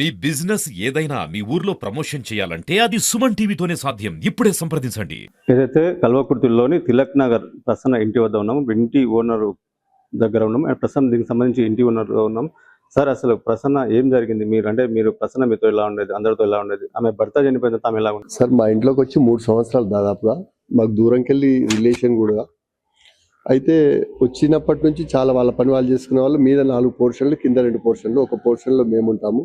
మీ business ఏదైనా మీ ఊర్లో promotion చేయాలంటే అది సుమన్ టీవీతోనే సాధ్యం. ఇప్పుడే సంప్రదించండి. ఏదైతే కల్వకుర్తిలోని తిలక్ నగర్ ప్రసన్న ఇంటి వద్ద ఉన్నాము ఇంటి ఓనర్ దగ్గర ఉన్నాం అండ్ ప్రసన్న దీనికి సంబంధించి ఇంటి ఓనర్ ఉన్నాం సార్ అసలు ప్రసన్న ఏం జరిగింది? మీరు అంటే మీరు ప్రసన్న మీతో ఎలా ఉండేది? అందరితో ఎలా ఉండేది? ఆమె భర్త చనిపోయిన ఆమె ఎలా ఉంది సార్ మా ఇంట్లోకి వచ్చి మూడు సంవత్సరాలు దాదాపుగా. మాకు దూరంకి వెళ్ళి రిలేషన్ కూడా. అయితే వచ్చినప్పటి నుంచి చాలా వాళ్ళ పని వాళ్ళు చేసుకునే వాళ్ళు. మీద నాలుగు పోర్షన్లు కింద రెండు పోర్షన్లు ఒక పోర్షన్లో మేము ఉంటాము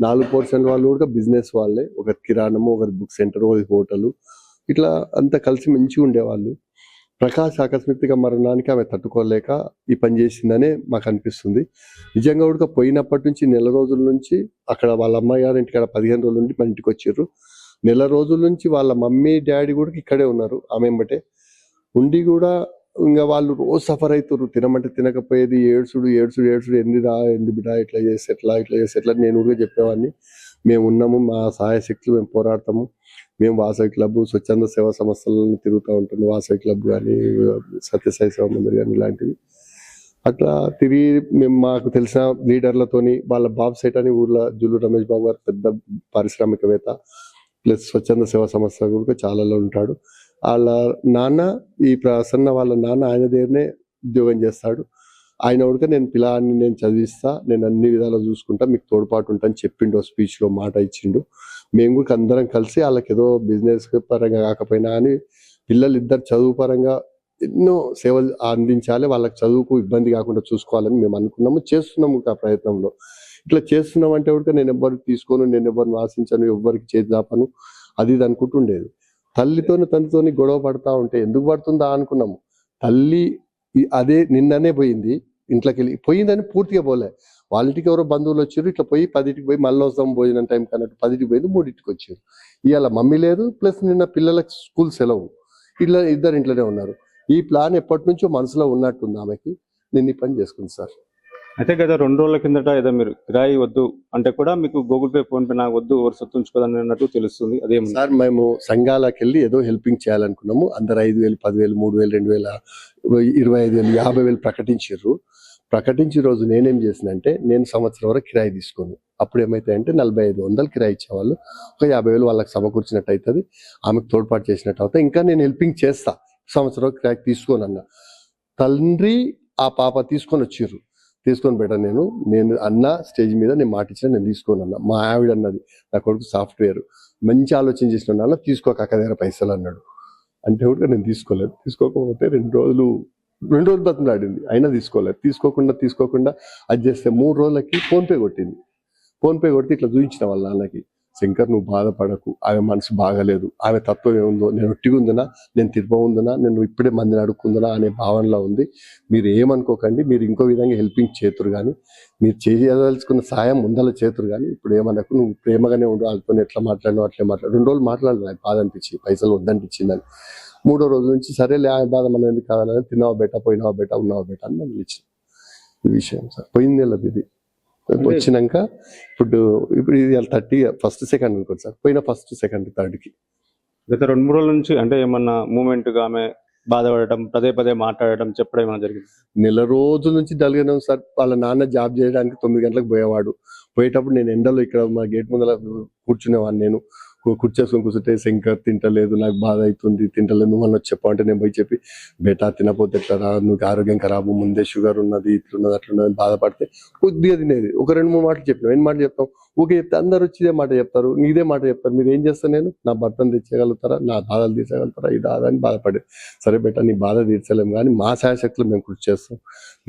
నాలుగు పర్సెంట్ వాళ్ళు కూడా బిజినెస్ వాళ్ళే. ఒకరి కిరాణము ఒకరి బుక్ సెంటర్ ఒకరి హోటల్. ఇట్లా అంతా కలిసి మంచిగా ఉండేవాళ్ళు. ప్రకాష్ ఆకస్మిక మరణానికి ఆమె తట్టుకోలేక ఈ పని చేసిందనే మాకు అనిపిస్తుంది. నిజంగా ఉడక పోయినప్పటి నుంచి నెల రోజుల నుంచి అక్కడ వాళ్ళ అమ్మాయి గారు ఇంటికాడ పదిహేను రోజుల నుండి మన ఇంటికి వచ్చారు. నెల రోజుల నుంచి వాళ్ళ మమ్మీ డాడీ కూడా ఇక్కడే ఉన్నారు. ఆమె ఎంబటే ఉండి కూడా ఇంకా వాళ్ళు రోజు సఫర్ అవుతారు తినమంటే తినకపోయేది ఏడ్చుడు ఏడ్చుడు ఏడ్చుడు ఎన్ని రా ఎన్ని బిడా ఇట్లా చేసి ఎట్లా ఇట్లా చేసి ఎట్లా నేను ఊరికే చెప్పేవాడిని మేము ఉన్నాము మా సహాయ శక్తులు మేము పోరాడతాము. మేము వాసవి క్లబ్ స్వచ్ఛంద సేవా సంస్థలను తిరుగుతూ ఉంటాము వాసవి క్లబ్ కానీ సత్యసాయి సేవా మందిర్ కానీ ఇలాంటివి. అట్లా తిరిగి మేము మాకు తెలిసిన లీడర్లతోని వాళ్ళ బాబు సెట్ అని ఊర్లో జుల్లు రమేష్ బాబు గారు పెద్ద పారిశ్రామికవేత్త ప్లస్ స్వచ్ఛంద సేవా సంస్థ కూడా చాలాలో ఉంటాడు. వాళ్ళ నాన్న ఈ ప్రసన్న వాళ్ళ నాన్న ఆయన దగ్గరనే ఉద్యోగం చేస్తాడు. ఆయన ఉడక నేను పిల్లాన్ని నేను చదివిస్తా నేను అన్ని విధాలు చూసుకుంటా మీకు తోడ్పాటు ఉంటా అని చెప్పిండు స్పీచ్లో మాట ఇచ్చిండు. మేము కూడా అందరం కలిసి వాళ్ళకి ఏదో బిజినెస్ పరంగా కాకపోయినా అని పిల్లలు ఇద్దరు చదువు పరంగా ఎన్నో సేవలు అందించాలి. వాళ్ళకి చదువుకు ఇబ్బంది కాకుండా చూసుకోవాలని మేము అనుకున్నాము చేస్తున్నాము ఆ ప్రయత్నంలో. ఇట్లా చేస్తున్నాం అంటే కూడా నేను ఎవ్వరికి తీసుకోను నేను ఎవరిని ఆశించను ఎవ్వరికి చేతి దాపను అది ఇది అనుకుంటుండేది తల్లితోని తండ్రితోని గొడవ పడతా ఉంటే ఎందుకు పడుతుందా అనుకున్నాము. తల్లి అదే నిన్ననే పోయింది ఇంట్లోకి వెళ్ళి పోయిందని పూర్తిగా పోలే. వాళ్ళ ఇంటికి ఎవరో బంధువులు వచ్చారు ఇట్లా పోయి పదిటికి పోయి మళ్ళీ వస్తాం భోజనం టైం కన్నట్టు పదిటికి పోయింది మూడింటికి వచ్చారు. ఇవాళ మమ్మీ లేదు ప్లస్ నిన్న పిల్లలకు స్కూల్ సెలవు. ఇట్లా ఇద్దరు ఇంట్లోనే ఉన్నారు. ఈ ప్లాన్ ఎప్పటి నుంచో మనసులో ఉన్నట్టుంది ఆమెకి. నేను ఈ పని చేసుకుంది సార్. అయితే గత రెండు రోజుల కిందట ఏదో మీరు కిరాయి వద్దు అంటే కూడా మీకు గూగుల్ పే ఫోన్ పే నాకు వద్దు ఎవరు సొత్తుంచుకోదని అన్నట్టు తెలుస్తుంది. అదే సార్ మేము సంఘాలకు వెళ్ళి ఏదో హెల్పింగ్ చేయాలనుకున్నాము. అందరు ఐదు వేలు పదివేలు మూడు వేలు రెండు వేల ఇరవై ఐదు వేలు యాభై వేలు ప్రకటించారు ప్రకటించిన రోజు నేనేం చేసినంటే నేను సంవత్సరం వరకు కిరాయి తీసుకోను. అప్పుడు ఏమైతే అంటే నలభై ఐదు వందలు కిరాయి ఇచ్చేవాళ్ళు. ఒక యాభై వేలు వాళ్ళకి సమకూర్చినట్టు అవుతుంది ఆమెకు తోడ్పాటు చేసినట్టు అవుతుంది ఇంకా నేను హెల్పింగ్ చేస్తా. సంవత్సరం కిరాయి తీసుకోను అన్న తండ్రి ఆ పాప తీసుకొని వచ్చారు తీసుకొని పెట్టాను నేను. నేను అన్న స్టేజ్ మీద నేను మాట ఇచ్చిన నేను తీసుకోను అన్న. మా ఆవిడ అన్నది నా కొడుకు సాఫ్ట్వేర్. మంచి ఆలోచన చేసిన వాళ్ళ తీసుకోక అక్క దగ్గర పైసలు అన్నాడు. అంటే కూడా నేను తీసుకోలేదు. తీసుకోకపోతే రెండు రోజులు రెండు రోజులు బతుకులాడింది అయినా తీసుకోలేదు. తీసుకోకుండా తీసుకోకుండా అది చేస్తే మూడు రోజులకి ఫోన్పే కొట్టింది. ఫోన్పే కొడితే ఇట్లా చూపించిన వాళ్ళ నాన్నకి. శంకర్ నువ్వు బాధపడకు. ఆమె మనసు బాగలేదు. ఆమె తత్వం ఏముందో? నేను ఒట్టిగా ఉందనా? నేను తిరుప ఉందనా? నేను ఇప్పుడే మందిని అడుక్కుందనా? అనే భావనలో ఉంది. మీరు ఏమనుకోకండి. మీరు ఇంకో విధంగా హెల్పింగ్ చేతురు కానీ మీరు చేయదలుచుకున్న సాయం ముందల చేతురు కానీ ఇప్పుడు ఏమనకు? నువ్వు ప్రేమగానే ఉండు. వాళ్ళతో ఎట్లా మాట్లాడినావు అట్లే మాట్లాడు. రెండు రోజులు మాట్లాడలేదు బాధ అనిపించి పైసలు వద్దనిపించిందని మూడో రోజు నుంచి సరేలే ఆమె బాధ మనం ఎందుకు కావాలని తిన్నావా బెట? పోయినావా బెట? ఉన్నావా బెట? అని మనం ఇచ్చింది ఈ విషయం సార్. పోయింది వెళ్ళదు ఇది. వచ్చినాక ఇప్పుడు ఇప్పుడు ఇది థర్టీ ఫస్ట్ సెకండ్ అనుకోండి సార్. పోయిన ఫస్ట్ సెకండ్ థర్డ్కి గత రెండు మూడు రోజుల నుంచి అంటే ఏమన్నా మూమెంట్గా ఆమె బాధపడటం పదే పదే మాట్లాడటం చెప్పడం ఏమైనా జరిగింది? నెల రోజుల నుంచి డల్గానే ఉంది సార్. వాళ్ళ నాన్న జాబ్ చేయడానికి తొమ్మిది గంటలకు పోయేవాడు. పోయేటప్పుడు నేను ఎండలో ఇక్కడ మా గేట్ ముందర కూర్చునేవాడిని నేను. కుర్చేసుకొని కూర్చుంటే శంకర్ తింటలేదు నాకు బాధ అవుతుంది తింటలేదు నువ్వు అని వచ్చి అంటే నేను పోయి చెప్పి బేటా తినపోతే ఎట్లా నువ్వు ఆరోగ్యం ఖరాబు ముందే షుగర్ ఉన్నది ఇట్లున్నది అట్లున్నది అని బాధపడితే కొద్దిగా తినేది. ఒక రెండు మూడు మాటలు చెప్పినాం. ఎన్ని మాటలు చెప్తాం? ఓకే చెప్తే అందరు వచ్చి ఇదే మాట చెప్తారు ఇదే మాట చెప్తారు. మీరు ఏం చేస్తాను నేను? నా భర్తను తెచ్చేయగలుగుతారా నా బాధలు తీర్చగలుగుతారా? ఇది అని బాధపడేది. సరే బేటా నీ బాధ తీర్చలేము కానీ మా శాయశక్తులు మేము కృషి చేస్తాం.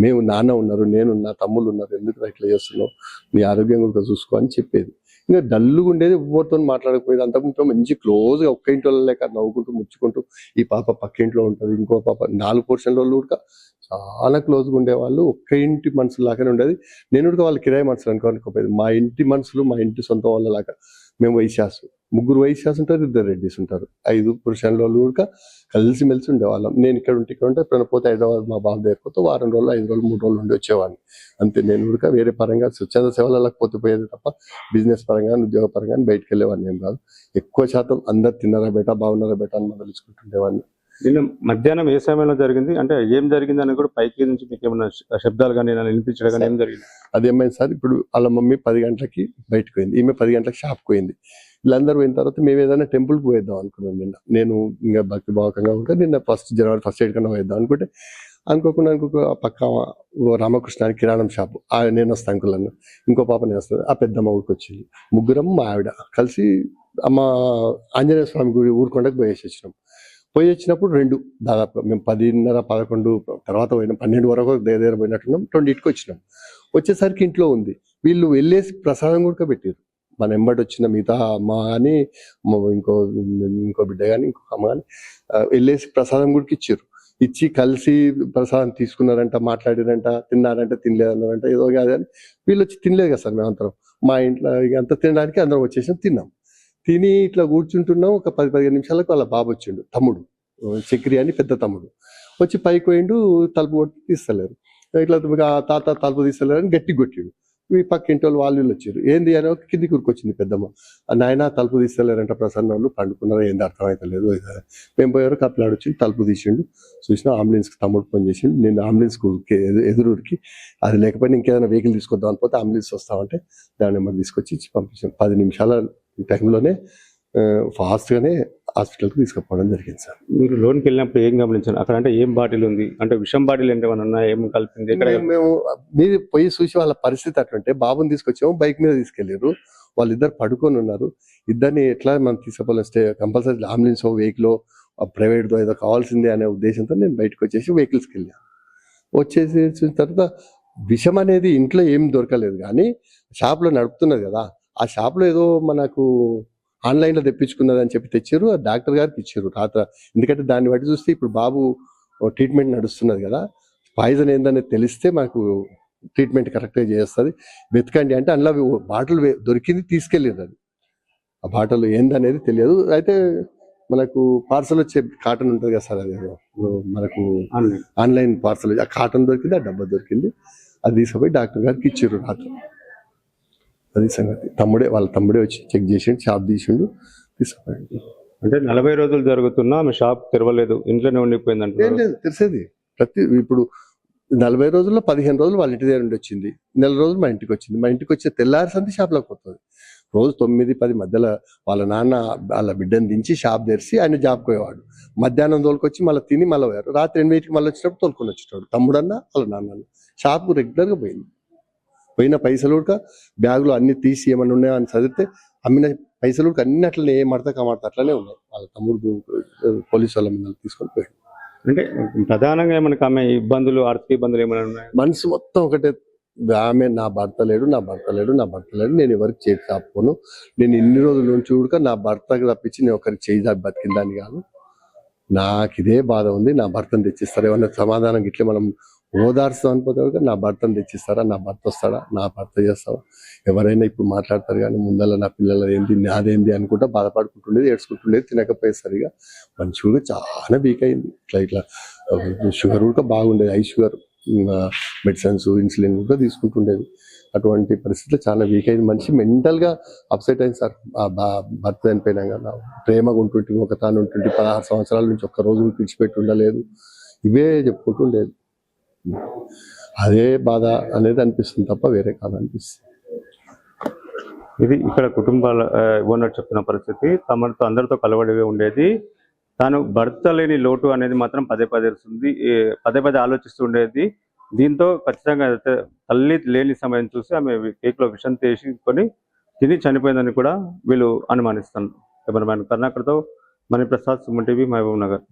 మేము నాన్న ఉన్నారు నేను తమ్ముళ్ళు ఉన్నారు ఎందుకు ఇట్లా చేస్తున్నావు? నీ ఆరోగ్యం కూడా చూసుకో అని చెప్పేది. ఇంకా డల్లుగా ఉండేది ఎవరితో మాట్లాడకపోయేది. అంతకుంటూ మంచి క్లోజ్గా ఒక్క ఇంటి లేక నవ్వుకుంటూ ముచ్చుకుంటూ ఈ పాప పక్క ఇంట్లో ఉంటుంది. ఇంకో పాప నాలుగు పోర్షన్ల వాళ్ళు కూడా చాలా క్లోజ్గా ఉండేవాళ్ళు. ఒక్క ఇంటి మనుషులు లాగానే ఉండేది. నేను కూడా వాళ్ళు కిరాయి మనుషులు అనుకో అనుకోపోయేది మా ఇంటి మనుషులు మా ఇంటి సొంత వాళ్ళ లాగా మేము వైశ్యాసు ముగ్గురు వైశ్యాస్ ఉంటారు ఇద్దరు రెడ్డిస్ ఉంటారు. ఐదు పురుషుల వాళ్ళు కూడా కలిసి మెలిసి ఉండేవాళ్ళం. నేను ఇక్కడ ఉంటే ఇక్కడ ఉంటే ఎప్పుడైనా పోతే హైదరాబాద్ మా బాబు దగ్గర పోతే వారం రోజులు ఐదు రోజులు మూడు రోజులు ఉండి వచ్చేవాడిని. అంతే నేను కూడా వేరే పరంగా స్వచ్ఛంద సేవలకు పోతే పోయేది తప్ప బిజినెస్ పరంగా ఉద్యోగ పరంగా బయటకు వెళ్ళేవాడిని ఏం కాదు. ఎక్కువ శాతం అందరు తిన్నారా బేటా బాగున్నారా బేటా అని మొదలుచుకుంటుండేవాడిని నిన్న మధ్యాహ్నం ఏ సమయంలో జరిగింది? అంటే ఏం జరిగింది అని కూడా పైకి నుంచి మీకు ఏమైనా శబ్దాలు కానీ వినిపించడం కానీ ఏం జరిగింది? అదేమైంది సార్ ఇప్పుడు వాళ్ళ మమ్మీ పది గంటలకి బయటకు పోయింది. ఈమె పది గంటలకు షాప్కి పోయింది. వీళ్ళందరూ పోయిన తర్వాత మేము ఏదైనా టెంపుల్కి పోయేద్దాం అనుకున్నాం నిన్న. నేను ఇంకా భక్తి భావకంగా ఉంటే నిన్న ఫస్ట్ జనవరి ఫస్ట్ ఎయిట్ కన్నా పోయేద్దాం అనుకుంటే అనుకోకుండా అనుకోక పక్క రామకృష్ణ కిరాణం షాపు ఆ నేను వస్తాను అంకుల్ ఇంకో పాప నేను వస్తాను ఆ పెద్దమ్మ ఊరికి వచ్చింది. ముగ్గురం మా ఆవిడ కలిసి అమ్మ ఆంజనేయ స్వామి గుడి ఊరుకొండకు పోయేసి వచ్చినాం. పోయి వచ్చినప్పుడు రెండు దాదాపు మేము పదిన్నర పదకొండు తర్వాత పోయినాం పన్నెండు వరకు దగ్గర దగ్గర పోయినట్టున్నాం రెండింటికి వచ్చినాం. వచ్చేసరికి ఇంట్లో ఉంది. వీళ్ళు వెళ్ళేసి ప్రసాదం కూడా పెట్టారు మన ఎంబడి వచ్చిన మిగతా అమ్మ కానీ ఇంకో ఇంకో బిడ్డ కానీ ఇంకో అమ్మ కానీ వెళ్ళేసి ప్రసాదం కూడా ఇచ్చారు ఇచ్చి కలిసి ప్రసాదం తీసుకున్నారంట మాట్లాడారంట తిన్నారంట తినలేదన్నారంట ఏదో కాదు అని వీళ్ళు వచ్చి తినలేదు కదా సార్ మేమంతరం మా ఇంట్లో ఇక అంత తినడానికి అందరం వచ్చేసాం తిన్నాం. తిని ఇట్లా కూర్చుంటున్నాం ఒక పది పదిహేను నిమిషాలకు వాళ్ళ బాబు వచ్చిండు తమ్ముడు. చక్రి అని పెద్ద తమ్ముడు. వచ్చి పైకి పోయిండు తలుపు కొట్టి తీస్తలేరు. ఇట్లా తాత తలుపు తీస్తలేరు అని గట్టి కొట్టిండు. ఈ పక్క ఇంటి వాళ్ళు వాళ్ళు వచ్చారు. ఏంది అని కింది కూరుకొచ్చింది పెద్దమ్మ. నాయన తలుపు తీస్తలేరంట ప్రసన్న వాళ్ళు పండుకున్నారా? ఏంది? అర్థమైతలేదు. ఇది మేము పోయారు కప్పలాడు వచ్చి తలుపు తీసిండు. చూసిన అంబులెన్స్కి తమ్ముడు ఫోన్ చేసిండు. నేను అంబులెన్స్కి ఊరికి అది లేకపోయినా ఇంకేదైనా వెహికల్ తీసుకొద్దాం అనిపోతే అంబులెన్స్ వస్తామంటే దాన్ని నెంబర్ తీసుకొచ్చి పంపించాం. పది నిమిషాల టైంలోనే ఫాస్ట్ గానే హాస్పిటల్కి తీసుకుపోవడం జరిగింది సార్. మీరు లోన్కి వెళ్ళినప్పుడు ఏం గమనించారు? అక్కడ అంటే ఏం బాటిల్ ఉంది? అంటే విషం బాటిల్ అంటే ఏమైనా ఉన్నాయా? ఏం కలిపింది? మేము- మీరు పోయి చూసి వాళ్ళ పరిస్థితి అట్లుంటే బాబుని తీసుకొచ్చాము బైక్ మీద తీసుకెళ్ళారు వాళ్ళిద్దరు పడుకొని ఉన్నారు. ఇద్దరిని ఎట్లా మనం తీసుకుపోలేం stay compulsory ambulance vehicle private ఏదో కావాల్సిందే అనే ఉద్దేశంతో నేను బయటకు వచ్చేసి వెహికల్స్కి వెళ్ళాను వచ్చేసి తర్వాత విషం అనేది ఇంట్లో ఏం దొరకలేదు కానీ షాప్లో నడుపుతున్నది కదా. ఆ షాప్లో ఏదో మనకు ఆన్లైన్లో తెప్పించుకున్నది అని చెప్పి తెచ్చారు ఆ డాక్టర్ గారికి ఇచ్చారు రాత్ర. ఎందుకంటే దాన్ని బట్టి చూస్తే ఇప్పుడు బాబు ట్రీట్మెంట్ నడుస్తున్నది కదా. పాయిజన్ ఏందనేది తెలిస్తే మాకు ట్రీట్మెంట్ కరెక్ట్గా చేస్తుంది. వెతకండి అంటే అందులో బాటిల్ దొరికింది తీసుకెళ్ళింది అది. ఆ బాటిల్ ఏందనేది తెలియదు. అయితే మనకు పార్సల్ వచ్చే కాటన్ ఉంటుంది కదా సార్ అది మనకు ఆన్లైన్. Online parcel. ఆ కాటన్ దొరికింది ఆ డబ్బా దొరికింది. అది తీసుకుపోయి డాక్టర్ గారికి ఇచ్చారు రాత్రి. అది సంగతి. తమ్ముడే వాళ్ళ తమ్ముడే వచ్చి చెక్ చేసిండు షాప్ తీసిండు తీసుకుపోయిండు. అంటే నలభై రోజులు జరుగుతున్నా ఆమె షాప్ తెరవలేదు ఇంట్లోనే ఉండిపోయింది ఏం అంటున్నారు లేదు తెలిసేది ప్రతి ఇప్పుడు నలభై రోజుల్లో పదిహేను రోజులు వాళ్ళ ఇంటి దగ్గర నుండి వచ్చింది. నెల రోజులు మా ఇంటికి వచ్చింది. మా ఇంటికి వచ్చే తెల్లారి సంతి షాప్లోకి పోతుంది. రోజు తొమ్మిది పది మధ్యలో వాళ్ళ నాన్న వాళ్ళ బిడ్డను దించి షాప్ తెరిచి ఆయన జాబ్కి పోయేవాడు. మధ్యాహ్నం తోలుకొచ్చి మళ్ళీ తిని మళ్ళీ పోయారు. రాత్రి ఎనిమిదికి మళ్ళీ వచ్చినప్పుడు తోలుకొని వచ్చేటాడు. తమ్ముడన్న వాళ్ళ నాన్న షాప్కు రెగ్యులర్గా పోయింది. పోయిన పైసలు కూడా బ్యాగులో అన్ని తీసి ఏమన్నా ఉన్నాయో అని చదివితే అమ్మిన పైసలు కూడా అన్ని అట్లనే ఏ మడత కమడత అట్లనే ఉన్నాయి. వాళ్ళ తమ్ముడు పోలీసు వాళ్ళ తీసుకొని పోయాడు. అంటే ప్రధానంగా మనకి ఆమె ఇబ్బందులు ఆర్థిక ఇబ్బందులు ఏమైనా ఉన్నాయి? మనసు మొత్తం ఒకటే. ఆమె నా భర్త లేడు నా భర్త లేడు నా భర్త లేడు. నేను ఎవరికి చేతి చాపుకోను నేను ఇన్ని రోజుల నుంచి చూడక నా భర్తకి తప్పించి నేను ఒకరికి చేయి చాపి బతికిందాన్ని కాదు. నాకు ఇదే బాధ ఉంది. నా భర్తను తెచ్చిస్తారు ఏమన్నా సమాధానం ఇట్లా మనం ఓదార్స్తాం అనుకోతే నా భర్తను తెచ్చిస్తారా నా భర్త వస్తాడా నా భర్త చేస్తావా? ఎవరైనా ఇప్పుడు మాట్లాడతారు కానీ ముందర నా పిల్లల ఏంది నాదేంది అనుకుంటా బాధపడుకుంటుండేది ఏడ్చుకుంటుండేది తినకపోయేసరిగా మనిషి కూడా చాలా వీక్ అయింది. ఇట్లా ఇట్లా షుగర్ కూడా బాగుండేది ఐ షుగర్ మెడిసిన్స్ ఇన్సులిన్ కూడా తీసుకుంటుండేది. అటువంటి పరిస్థితిలో చాలా వీక్ అయింది మనిషి మెంటల్గా అప్సెట్ అయింది సార్. ఆ బా- భర్త చనిపోయినా ప్రేమగా ఉంటుంటే ఒక తాను ఉంటుంటే పదహారు సంవత్సరాల నుంచి ఒక్క రోజు కూడా విడిచిపెట్టి ఉండలేదు. ఇవే చెప్పుకుంటుండేది. అదే బాధ అనేది అనిపిస్తుంది తప్ప వేరే కాదు అనిపిస్తుంది ఇది ఇక్కడ కుటుంబాల ఓనర్ చెప్తున్న పరిస్థితి. తమతో అందరితో కలవడిగా ఉండేది. తాను భర్త లేని లోటు అనేది మాత్రం పదే పదే వస్తుంది. పదే పదే ఆలోచిస్తూ ఉండేది. దీంతో ఖచ్చితంగా తల్లి లేని సమయం చూసి ఆమె కేక్లో విషం తీసుకొని తిని చనిపోయిందని కూడా వీళ్ళు అనుమానిస్తున్నారు. కెమెరామ్యాన్ కర్ణాకర్తో మణిప్రసాద్ సుమన్ టీవీ మహబూబ్ నగర్.